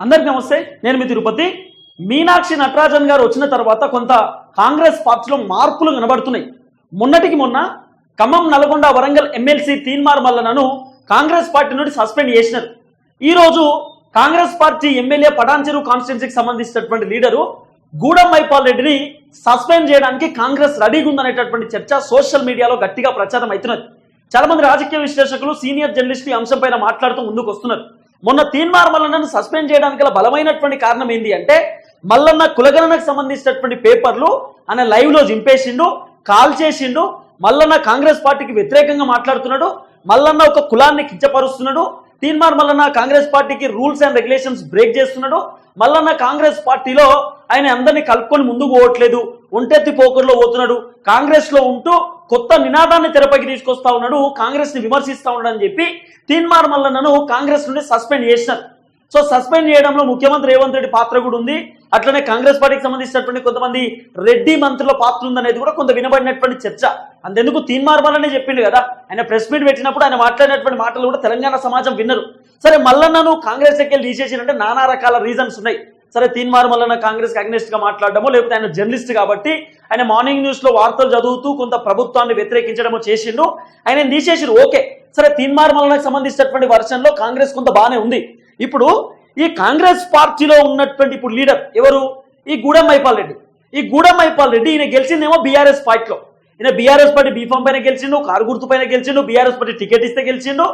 అందరికీ నమస్తే నేను మీ తిరుపతి. మీనాక్షి నటరాజన్ గారు వచ్చిన తర్వాత కొంత కాంగ్రెస్ పార్టీలో మార్పులు కనబడుతున్నాయి మొన్నటికి మొన్న ఖమ్మం నల్గొండ వరంగల్ ఎమ్మెల్సీ తీన్మార్ మల్లనను కాంగ్రెస్ పార్టీ నుండి సస్పెండ్ చేసినారు. ఈ రోజు కాంగ్రెస్ పార్టీ ఎమ్మెల్యే పటాన్చెరు కాన్స్టిట్యున్సీకి సంబంధించినటువంటి లీడరు గూడెం మైపాల్ రెడ్డిని సస్పెండ్ చేయడానికి కాంగ్రెస్ రెడీగా ఉందనేటటువంటి చర్చ సోషల్ మీడియాలో గట్టిగా ప్రచారం అవుతున్నది. చాలా మంది రాజకీయ విశ్లేషకులు సీనియర్ జర్నలిస్టులు ఈ అంశంపైన మాట్లాడుతూ ముందుకు వస్తున్నారు మొన్న తీన్మార్ మల్లన్నను సస్పెండ్ చేయడానికి గల బలమైనటువంటి కారణం ఏంటి అంటే మల్లన్న కులగణనకు సంబంధించినటువంటి పేపర్లు ఆయన లైవ్లో దింపేసిండు జింపేసిండు కాల్ చేసిండు మల్లన్న కాంగ్రెస్ పార్టీకి వ్యతిరేకంగా మాట్లాడుతున్నాడు మల్లన్న ఒక కులాన్ని కించపరుస్తున్నాడు తీన్మార్ మల్లన్న కాంగ్రెస్ పార్టీకి రూల్స్ అండ్ రెగ్యులేషన్స్ బ్రేక్ చేస్తున్నాడు మల్లన్న కాంగ్రెస్ పార్టీలో ఆయన అందరినీ కలుపుకొని ముందుకు పోవట్లేదు ఒంటెత్తి పోకర్లో పోతున్నాడు కాంగ్రెస్లో ఉంటూ కొత్త నినాదాన్ని తెరపైకి తీసుకొస్తా ఉన్నాడు కాంగ్రెస్ని విమర్శిస్తా ఉన్నాడని చెప్పి తీన్మార్ మల్లన్నను కాంగ్రెస్ నుండి సస్పెండ్ చేసినారు. సో సస్పెండ్ చేయడంలో ముఖ్యమంత్రి రేవంత్ రెడ్డి పాత్ర కూడా ఉంది. అట్లనే కాంగ్రెస్ పార్టీకి సంబంధించినటువంటి కొంతమంది రెడ్డి మంత్రుల పాత్ర ఉందనేది కూడా కొంత వినబడినటువంటి చర్చ. అంతెందుకు తీన్మార్ మల్లనే చెప్పిండు కదా? ఆయన ప్రెస్ మీట్ పెట్టినప్పుడు ఆయన మాట్లాడినటువంటి మాటలు కూడా తెలంగాణ సమాజం విన్నరు. సరే మల్లన్నను కాంగ్రెస్ ఎక్కి తీసేసినంటే నానా రకాల రీజన్స్ ఉన్నాయి. సరే తీన్మార్ మల్లన్న కాంగ్రెస్ అగ్నెస్ట్గా మాట్లాడడమో లేకపోతే ఆయన జర్నలిస్ట్ కాబట్టి ఆయన మార్నింగ్ న్యూస్లో వార్తలు చదువుతూ కొంత ప్రభుత్వాన్ని వ్యతిరేకించడమో చేసిండు. ఆయన తీసేసిరు ఓకే. సరే తీన్మార్ మల్లనకు సంబంధించినటువంటి వర్షన్లో కాంగ్రెస్ కొంత బాగానే ఉంది. ఇప్పుడు ఈ కాంగ్రెస్ పార్టీలో ఉన్నటువంటి ఇప్పుడు లీడర్ ఎవరు? ఈ గూడెం మైపాల్ రెడ్డి. ఈ గూడెం మైపాల్ రెడ్డి ఈయన గెలిచిందేమో బీఆర్ఎస్ పార్టీలో. ఈయన బీఆర్ఎస్ పార్టీ బీఫామ్ పైన గెలిచిండు కారు గుర్తు పైన గెలిచిండు బీఆర్ఎస్ పార్టీ టికెట్ ఇస్తే గెలిచిండు.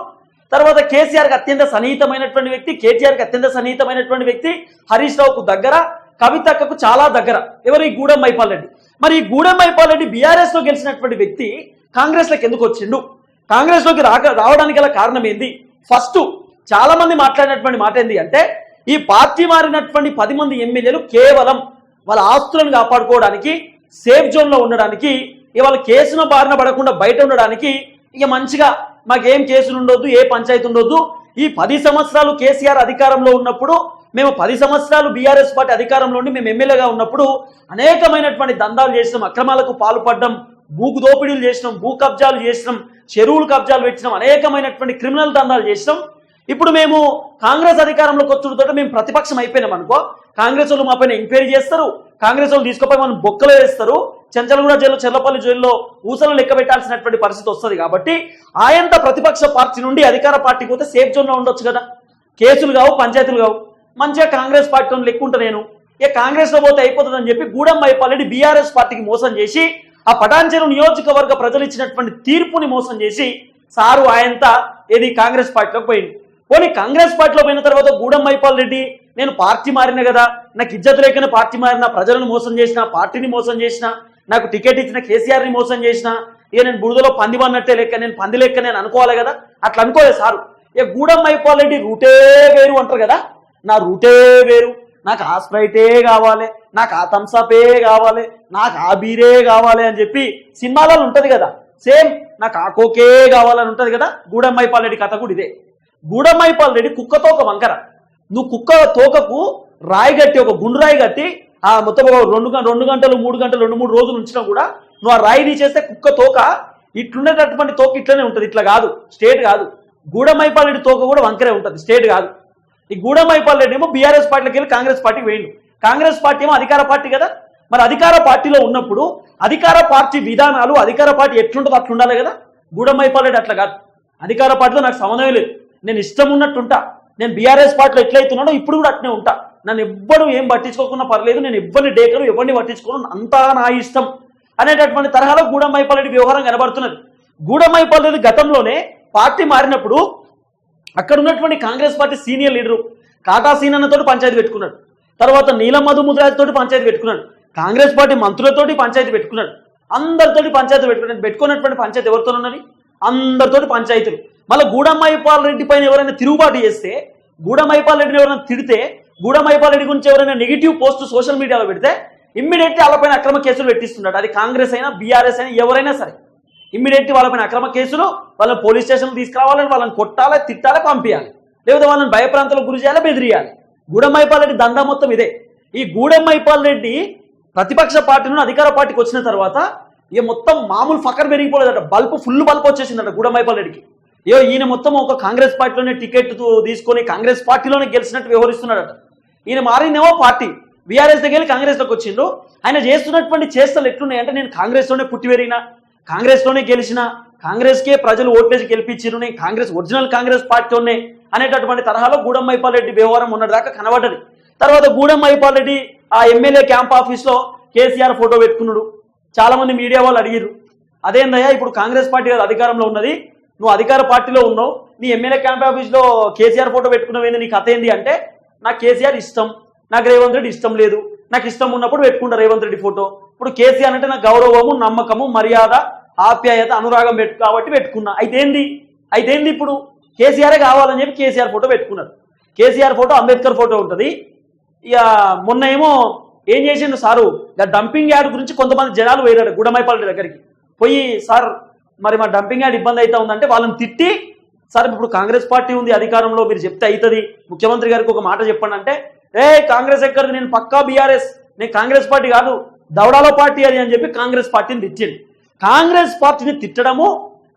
తర్వాత కేసీఆర్కి అత్యంత సన్నిహితమైనటువంటి వ్యక్తి కేటీఆర్కి అత్యంత సన్నిహితమైనటువంటి వ్యక్తి హరీష్ రావుకు దగ్గర కవితక్కకు చాలా దగ్గర. ఎవరు? ఈ గూడెం మైపాల్ రెడ్డి. మరి ఈ గూడెం మైపాల్ రెడ్డి బీఆర్ఎస్లో గెలిచినటువంటి వ్యక్తి కాంగ్రెస్లోకి ఎందుకు వచ్చిండు? కాంగ్రెస్లోకి రాక రావడానికి గల కారణం ఏంది? ఫస్ట్ చాలా మంది మాట్లాడినటువంటి మాట ఏంది అంటే ఈ పార్టీ మారినటువంటి పది మంది ఎమ్మెల్యేలు కేవలం వాళ్ళ ఆస్తులను కాపాడుకోవడానికి సేఫ్ జోన్లో ఉండడానికి ఇవాళ కేసును బారిన పడకుండా బయట ఉండడానికి ఇక మంచిగా మాకేం కేసులు ఉండొద్దు ఏ పంచాయతీ ఉండొద్దు ఈ పది సంవత్సరాలు కేసీఆర్ అధికారంలో ఉన్నప్పుడు మేము పది సంవత్సరాలు బీఆర్ఎస్ పార్టీ అధికారంలో ఉండి మేము ఎమ్మెల్యేగా ఉన్నప్పుడు అనేకమైనటువంటి దందాలు చేసినాం అక్రమాలకు పాల్పడ్డం భూకు దోపిడీలు చేసినాం భూ కబ్జాలు చేసినాం చెరువులు కబ్జాలు పెట్టినాం అనేకమైనటువంటి క్రిమినల్ దందాలు చేసినాం. ఇప్పుడు మేము కాంగ్రెస్ అధికారంలోకి వచ్చుడుతో మేము ప్రతిపక్షం అయిపోయినాం అనుకో కాంగ్రెస్ వాళ్ళు మా పైన ఎంక్వైరీ చేస్తారు కాంగ్రెస్ వాళ్ళు తీసుకుపోయి మనం బొక్కలు వేస్తారు చెంచలగూడ జైల్లో చెర్లపల్లి జైల్లో ఊసలు లెక్క పెట్టాల్సినటువంటి పరిస్థితి వస్తుంది కాబట్టి ఆయంత ప్రతిపక్ష పార్టీ నుండి అధికార పార్టీకి పోతే సేఫ్ జోన్లో ఉండొచ్చు కదా. కేసులు కావు పంచాయతీలు కావు. మంచిగా కాంగ్రెస్ పార్టీ లెక్కుంటా నేను ఏ కాంగ్రెస్లో పోతే అయిపోతుందని చెప్పి గూడెం మైపాలరెడ్డి బీఆర్ఎస్ పార్టీకి మోసం చేసి ఆ పటాంచెరు నియోజకవర్గ ప్రజలు ఇచ్చినటువంటి తీర్పుని మోసం చేసి సారు ఆయంత ఏది కాంగ్రెస్ పార్టీలోకి పోయింది పోనీ కాంగ్రెస్ పార్టీలో పోయిన తర్వాత గూడెం మైపాల్ రెడ్డి నేను పార్టీ మారిన కదా నాకు ఇజ్జత్ లేకనే పార్టీ మారిన ప్రజలను మోసం చేసిన పార్టీని మోసం చేసిన నాకు టికెట్ ఇచ్చిన కేసీఆర్ని మోసం చేసిన ఇక నేను బురదలో పంది పన్నట్టే లెక్క నేను పంది లెక్క నేను అనుకోవాలి కదా? అట్లా అనుకోలేదు సారు. ఇక గూడెం అయిపోవాలంటే రూటే వేరు అంటారు కదా? నా రూటే వేరు. నాకు ఆ స్ప్రైటే కావాలి. నాకు ఆ థమ్సపే కావాలి. నాకు ఆ బీరే కావాలి అని చెప్పి సినిమాలలో ఉంటుంది కదా? సేమ్ నాకు ఆ కోకే కావాలని ఉంటుంది కదా? గూడమ్మైపాల్ రెడ్డి కథ కూడా ఇదే. గూడెం కుక్క రెడ్డి కుక్కతో ఒక వంకర. నువ్వు కుక్క తోకకు రాయి కట్టి ఒక గుండు రాయి కట్టి ఆ మొత్తం రెండు రెండు గంటలు మూడు గంటలు రెండు మూడు రోజులు ఉంచినా కూడా నువ్వు ఆ రాయిని చేస్తే కుక్క తోక ఇట్లుండేటటువంటి తోక ఇట్లనే ఉంటుంది. ఇట్లా కాదు. స్టేట్ కాదు. గూడమైపాలరెడ్డి తోక కూడా వంకరే ఉంటుంది. స్టేట్ కాదు. ఈ గూడమైపాలరెడ్డి ఏమో బీఆర్ఎస్ పార్టీలోకి వెళ్ళి కాంగ్రెస్ పార్టీకి వేయండు కాంగ్రెస్ పార్టీ ఏమో అధికార పార్టీ కదా. మరి అధికార పార్టీలో ఉన్నప్పుడు అధికార పార్టీ విధానాలు అధికార పార్టీ ఎట్లుంటుందో అట్లుండాలి కదా. గూడమైపాలరెడ్డి అట్లా కాదు. అధికార పార్టీలో నాకు సంబంధమే లేదు. నేను ఇష్టం ఉన్నట్టుంటా. నేను బీఆర్ఎస్ పార్టీలో ఎట్లయితున్నానో ఇప్పుడు కూడా అట్నే ఉంటా. నన్ను ఎవ్వడు ఏం పట్టించుకోకుండా పర్లేదు నేను ఎవరిని డేకరు ఎవరిని పట్టించుకోను అంతా నా ఇష్టం అనేటటువంటి తరహాలో గూడమైపాల్ రెడ్డి వ్యవహారం కనబడుతున్నది. గూడమైపాల్ గతంలోనే పార్టీ మారినప్పుడు అక్కడ ఉన్నటువంటి Congress party senior leader Kata సీనన్నతోటి panchayat పెట్టుకున్నాడు. తర్వాత నీలం మధు తోటి పంచాయతీ పెట్టుకున్నాడు. కాంగ్రెస్ పార్టీ మంత్రులతోటి పంచాయతీ పెట్టుకున్నాడు. అందరితోటి పంచాయతీ పెట్టుకున్నాడు. పెట్టుకున్నటువంటి పంచాయతీ ఎవరితో ఉన్నది? అందరితోటి పంచాయతీలు. మళ్ళీ గూడమైపాల్ రెడ్డి పైన ఎవరైనా తిరుగుబాటు చేస్తే గూడమైపాల్ రెడ్డిని ఎవరైనా తిడితే గూడమైపాలరెడ్డి గురించి ఎవరైనా నెగిటివ్ పోస్ట్ సోషల్ మీడియాలో పెడితే ఇమ్మీడియట్లీ వాళ్ళపైన అక్రమ కేసులు పెట్టిస్తున్నాడు అది కాంగ్రెస్ అయినా బీఆర్ఎస్ అయినా ఎవరైనా సరే. ఇమ్మీడియట్లీ వాళ్ళపైన అక్రమ కేసులు వాళ్ళని పోలీస్ స్టేషన్కి తీసుకురావాలని వాళ్ళని కొట్టాలి తిట్టాలి పంపించాలి లేకపోతే వాళ్ళని భయప్రాంతాలకు గురి చేయాలి బెదిరియాలి. గూడెంమైపాల్ రెడ్డి దందా మొత్తం ఇదే. ఈ గూడెంమైపాల్ రెడ్డి ప్రతిపక్ష పార్టీ నుండి అధికార పార్టీకి వచ్చిన తర్వాత ఇక మొత్తం మామూలు ఫకర్ పెరిగిపోలేదట. బల్బు ఫుల్ బల్బు వచ్చేసిందట గూడెంమైపాల్ రెడ్డికి ఈయన మొత్తం ఒక కాంగ్రెస్ పార్టీలోనే టికెట్ తీసుకొని కాంగ్రెస్ పార్టీలోనే గెలిచినట్టు వ్యవహరిస్తున్నాడట. ఈయన మారిందేమో పార్టీ. బీఆర్ఎస్ దగ్గర కాంగ్రెస్లోకి వచ్చిండు. ఆయన చేస్తున్నటువంటి చేష్టలు ఎట్లున్నాయంటే నేను కాంగ్రెస్లోనే పుట్టి పెరిగిన కాంగ్రెస్లోనే గెలిచిన కాంగ్రెస్కే ప్రజలు ఓట్లేసి గెలిపించారు నేను కాంగ్రెస్ ఒరిజినల్ కాంగ్రెస్ పార్టీ అనేటటువంటి తరహాలో గూడెం రెడ్డి వ్యవహారం ఉన్నదాకా కనబడ్డది. తర్వాత గూడెం రెడ్డి ఆ ఎమ్మెల్యే క్యాంప్ ఆఫీస్లో కేసీఆర్ ఫోటో పెట్టుకున్నాడు. చాలా మంది మీడియా వాళ్ళు అడిగిరు అదేందయ్యా ఇప్పుడు కాంగ్రెస్ పార్టీ అధికారంలో ఉన్నది నువ్వు అధికార పార్టీలో ఉన్నావు నీ ఎమ్మెల్యే క్యాంప్ ఆఫీస్లో కేసీఆర్ ఫోటో పెట్టుకున్నావు నీ కథ ఏంది అంటే నాకు కేసీఆర్ ఇష్టం నాకు రేవంత్ రెడ్డి ఇష్టం లేదు. నాకు ఇష్టం ఉన్నప్పుడు పెట్టుకుంటా రేవంత్ రెడ్డి ఫోటో. ఇప్పుడు కేసీఆర్ అంటే నాకు గౌరవము నమ్మకము మర్యాద ఆప్యాయత అనురాగం పెట్టు కాబట్టి పెట్టుకున్నా. అయితే ఏంది అయితే ఏంది ఇప్పుడు? కేసీఆరే కావాలని చెప్పి కేసీఆర్ ఫోటో పెట్టుకున్నారు. కేసీఆర్ ఫోటో అంబేద్కర్ ఫోటో ఉంటుంది. ఇక మొన్న ఏమో ఏం చేసిండు సారు? ఇక డంపింగ్ యార్డ్ గురించి కొంతమంది జనాలు పోయారు గుడమైపల్లి దగ్గరికి. పోయి సార్ మరి మా డంపింగ్ యార్డ్ ఇబ్బంది అవుతా ఉందంటే వాళ్ళని తిట్టి సార్ ఇప్పుడు కాంగ్రెస్ పార్టీ ఉంది అధికారంలో మీరు చెప్తే అవుతుంది ముఖ్యమంత్రి గారికి ఒక మాట చెప్పండి అంటే ఏ కాంగ్రెస్ ఎక్కడిది? నేను పక్కా బీఆర్ఎస్. నేను కాంగ్రెస్ పార్టీ కాదు. దౌడాలో పార్టీ అది అని చెప్పి కాంగ్రెస్ పార్టీని తిట్టింది కాంగ్రెస్ పార్టీని తిట్టడము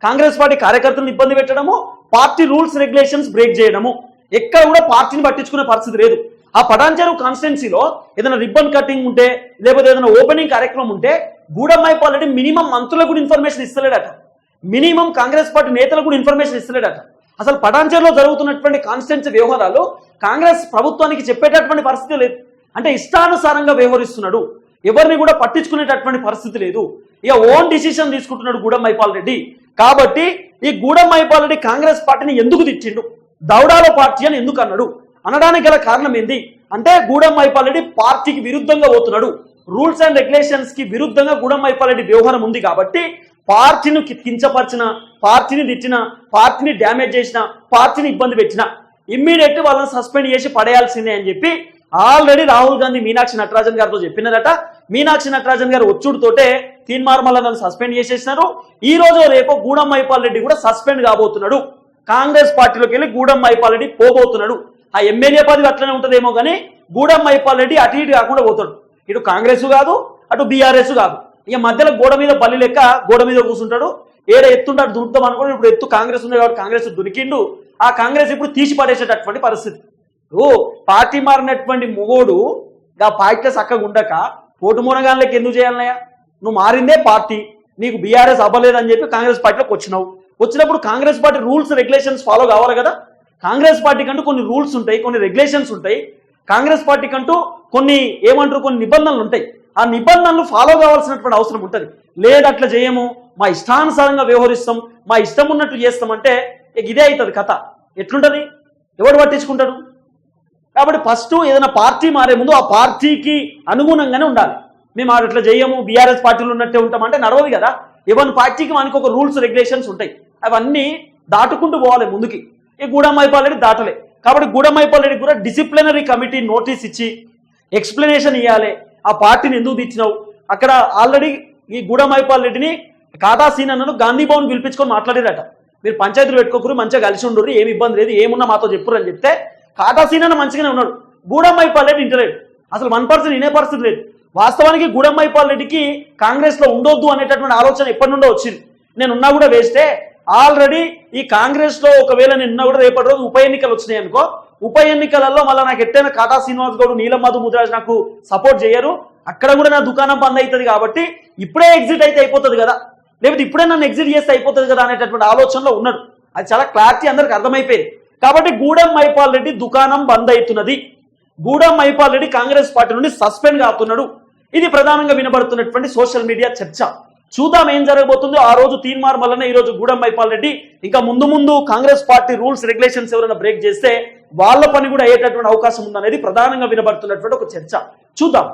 కాంగ్రెస్ పార్టీ కార్యకర్తలను ఇబ్బంది పెట్టడము పార్టీ రూల్స్ రెగ్యులేషన్స్ బ్రేక్ చేయడము ఎక్కడ కూడా పార్టీని పట్టించుకునే పరిస్థితి లేదు. ఆ పటాన్చేరు కాన్స్టిట్యున్సీలో ఏదైనా రిబ్బన్ కటింగ్ ఉంటే లేకపోతే ఏదైనా ఓపెనింగ్ కార్యక్రమం ఉంటే గూడమ్మాయి ఆల్రెడీ మినిమం మంత్రులకు కూడా ఇన్ఫర్మేషన్ ఇస్తలేడట. మినిమం కాంగ్రెస్ పార్టీ నేతలకు కూడా ఇన్ఫర్మేషన్ ఇస్తలేడట. అసలు పటాన్చెరులో జరుగుతున్నటువంటి కాన్స్టెన్స్ వ్యవహారాలు కాంగ్రెస్ ప్రభుత్వానికి చెప్పేటటువంటి పరిస్థితి లేదు. అంటే ఇష్టానుసారంగా వ్యవహరిస్తున్నాడు. ఎవరిని కూడా పట్టించుకునేటటువంటి పరిస్థితి లేదు. ఇక ఓన్ డిసిషన్ తీసుకుంటున్నాడు గూడెం మైపాల్ రెడ్డి. కాబట్టి ఈ గూడెం మైపాల్ రెడ్డి కాంగ్రెస్ పార్టీని ఎందుకు తిట్టిండు? దౌడాలో పార్టీ అని ఎందుకు అన్నాడు? అనడానికి గల కారణం ఏంది? అంటే గూడెం మైపాల్ రెడ్డి పార్టీకి విరుద్ధంగా పోతున్నాడు. రూల్స్ అండ్ రెగ్యులేషన్స్కి విరుద్ధంగా గూడెం మైపాల్ రెడ్డి వ్యవహారం ఉంది కాబట్టి పార్టీని కించపరిచిన పార్టీని తిట్టిన పార్టీని డ్యామేజ్ చేసిన పార్టీని ఇబ్బంది పెట్టిన ఇమ్మీడియట్ వాళ్ళని సస్పెండ్ చేసి పడేయాల్సిందే అని చెప్పి ఆల్రెడీ రాహుల్ గాంధీ మీనాక్షి నటరాజన్ గారితో చెప్పినారట మీనాక్షి నటరాజన్ గారు ఒచ్చుడుతోటే తీన్మార్మల్లను సస్పెండ్ చేసేసినారు. ఈ రోజు రేపు గూడెం మైపాల్ రెడ్డి కూడా సస్పెండ్ కాబోతున్నాడు. కాంగ్రెస్ పార్టీలోకి వెళ్ళి గూడెం మైపాల్ రెడ్డి పోబోతున్నాడు. ఆ ఎమ్మెల్యే పదవి అట్లనే ఉంటుందేమో కానీ గూడెం మైపాల్ రెడ్డి అటు ఇటు కాకుండా పోతాడు. ఇటు కాంగ్రెస్ కాదు అటు బీఆర్ఎస్ కాదు. ఇక మధ్యలో గోడ మీద బల్లి లెక్క గోడ మీద కూర్చుంటాడు ఏడ ఎత్తుంటాడు దురుకుతాం అనుకోండి ఇప్పుడు ఎత్తు కాంగ్రెస్ ఉంది కాబట్టి కాంగ్రెస్ దునికిండు. ఆ కాంగ్రెస్ ఇప్పుడు తీసి పడేసేటటువంటి పరిస్థితి. ఓ పార్టీ మారినటువంటి మొగోడు ఆ పార్టీలో చక్కగా ఉండక పోటు మూనగాళ్ళకి ఎందుకు చేయాలన్నయ్యా? నువ్వు మారిందే పార్టీ. నీకు బీఆర్ఎస్ అవ్వలేదని చెప్పి కాంగ్రెస్ పార్టీలోకి వచ్చినావు. వచ్చినప్పుడు Congress party rules regulations follow కావాలి కదా? కాంగ్రెస్ పార్టీ కంటూ కొన్ని రూల్స్ ఉంటాయి కొన్ని రెగ్యులేషన్స్ ఉంటాయి. కాంగ్రెస్ పార్టీ కంటూ కొన్ని ఏమంటారు కొన్ని నిబంధనలు ఉంటాయి. ఆ నిబంధనలు ఫాలో కావాల్సినటువంటి అవసరం ఉంటుంది. లేదు అట్లా చేయము మా ఇష్టానుసారంగా వ్యవహరిస్తాం మా ఇష్టం ఉన్నట్టు చేస్తామంటే ఇక ఇదే అవుతుంది కథ. ఎట్లుంటది? ఎవడు పట్టించుకుంటాడు? కాబట్టి ఫస్ట్ ఏదైనా పార్టీ మారే ముందు ఆ పార్టీకి అనుగుణంగానే ఉండాలి. మేము అట్లా చేయము బీఆర్ఎస్ పార్టీలు ఉన్నట్టే ఉంటామంటే నడవదు కదా. ఎవరి పార్టీకి మనకి ఒక రూల్స్ రెగ్యులేషన్స్ ఉంటాయి. అవన్నీ దాటుకుంటూ పోవాలి ముందుకి. ఈ గూడమైపాలరెడ్డి దాటలే. కాబట్టి గూడమైపాలరెడ్డి కూడా డిసిప్లినరీ కమిటీ నోటీస్ ఇచ్చి ఎక్స్ప్లెనేషన్ ఇవ్వాలి ఆ పార్టీని ఎందుకు తెచ్చినావు అక్కడ ఆల్రెడీ ఈ గూడమైపాల్ రెడ్డిని కాదాసీన్ అన్నను గాంధీ భవన్ పిలిపించుకొని మాట్లాడారట. మీరు పంచాయతీలు పెట్టుకోకరు మంచిగా కలిసి ఉండరు ఏమి ఇబ్బంది లేదు ఏమున్నా మాతో చెప్పురు అని చెప్తే కాదాసీన్ అన్న మంచిగానే ఉన్నాడు. గూడమైపాల్ రెడ్డి ఇంటలేడు. అసలు వన్ పర్సన్ ఇనే పరిస్థితి లేదు. వాస్తవానికి గూడమైపాల్ రెడ్డికి కాంగ్రెస్లో ఉండొద్దు అనేటటువంటి ఆలోచన ఎప్పటి నుండో వచ్చింది. నేను ఉన్నా కూడా వేస్తే ఆల్రెడీ ఈ కాంగ్రెస్లో ఒకవేళ నేను కూడా రేపటి రోజు ఉప ఎన్నికలు వచ్చినాయి అనుకో ఉప ఎన్నికలలో మళ్ళీ నాకు ఎట్టైన కాటా శ్రీనివాస్ గౌడ్ నీలం మధు ముద్రాజ్ నాకు సపోర్ట్ చేయరు. అక్కడ కూడా నా దుకాణం బంద్ అవుతుంది కాబట్టి ఇప్పుడే ఎగ్జిట్ అయితే అయిపోతుంది కదా. లేకపోతే ఇప్పుడే నన్ను ఎగ్జిట్ చేస్తే అయిపోతుంది కదా అనేటటువంటి ఆలోచనలో ఉన్నాడు. అది చాలా క్లారిటీ అందరికి అర్థమైపోయింది. కాబట్టి గూడెం మైపాల్ రెడ్డి దుకాణం బంద్ అవుతున్నది. గూడెం మైపాల్ రెడ్డి కాంగ్రెస్ పార్టీ నుండి సస్పెండ్ అవుతున్నాడు ఇది ప్రధానంగా వినబడుతున్నటువంటి సోషల్ మీడియా చర్చ. చూద్దాం ఏం జరగబోతుందో. ఆ రోజు తీన్మార్ వల్లనే ఈ రోజు గూడెం మైపాల్ రెడ్డి. ఇంకా ముందు ముందు కాంగ్రెస్ పార్టీ రూల్స్ రెగ్యులేషన్స్ ఎవరైనా బ్రేక్ చేస్తే వాళ్ళ పని కూడా అయ్యేటటువంటి అవకాశం ఉందనేది ప్రధానంగా వినబడుతున్నటువంటి ఒక చర్చ. చూద్దాం.